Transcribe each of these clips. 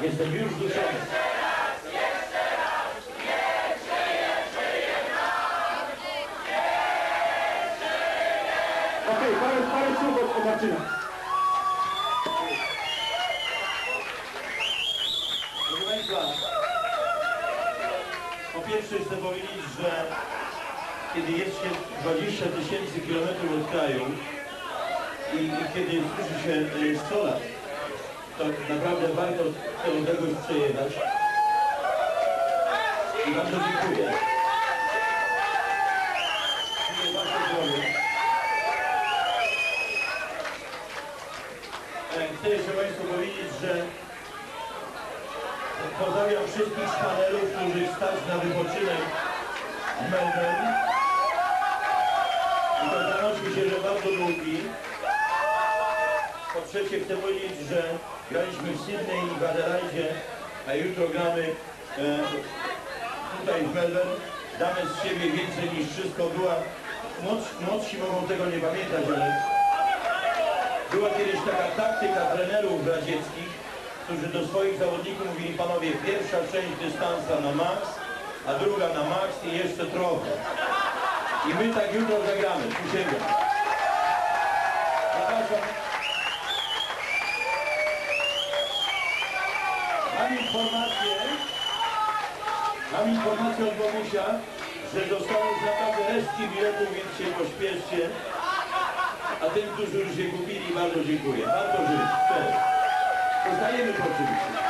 Jestem już wzruszony. Okej, parę, parę słów od, Marcina. Proszę Państwa, po pierwsze chcę powiedzieć, że kiedy jest się 20 tysięcy kilometrów od kraju i, i kiedy słyszy się y, 100 lat, to naprawdę warto tę odległość przejechać. I bardzo dziękuję. E, Chcę jeszcze Państwu powiedzieć, że Pozdrawiam wszystkich szpanerów, którzy stać na wypoczynek w Melbourne. I to się, że bardzo długi. Po trzecie chcę powiedzieć, że graliśmy w Sydney i w Adelaidzie, a jutro gramy e, tutaj w Melbourne. Damy z siebie więcej niż wszystko. Była, młodsi, mogą tego nie pamiętać, ale była kiedyś taka taktyka trenerów radzieckich, którzy do swoich zawodników mówili, panowie, pierwsza część dystansa na max, a druga na max i jeszcze trochę. I my tak jutro zagramy, przysięgam. Zapraszam. Mam informację, mam informację od Bogusia, że zostały naprawdę resztki biletów, więc się pośpieszcie. A tym, którzy już kupili, bardzo dziękuję. Bardzo żyć. Cześć. Zostajemy oczywiście.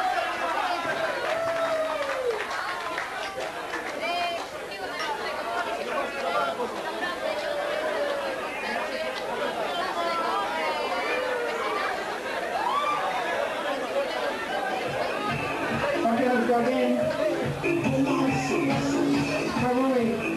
Papier Harmonic.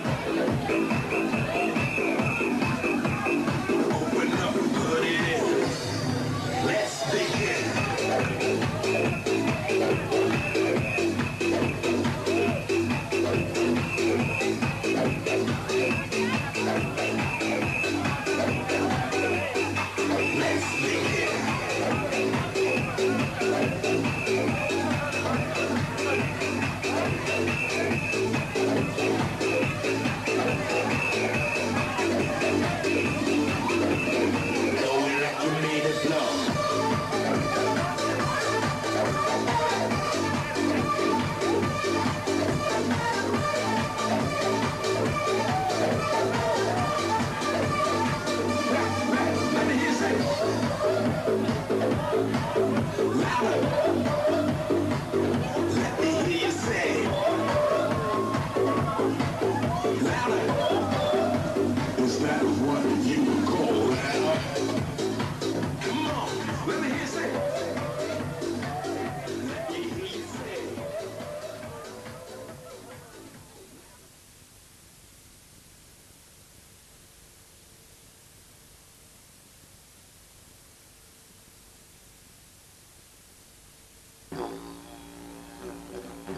Thank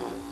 you.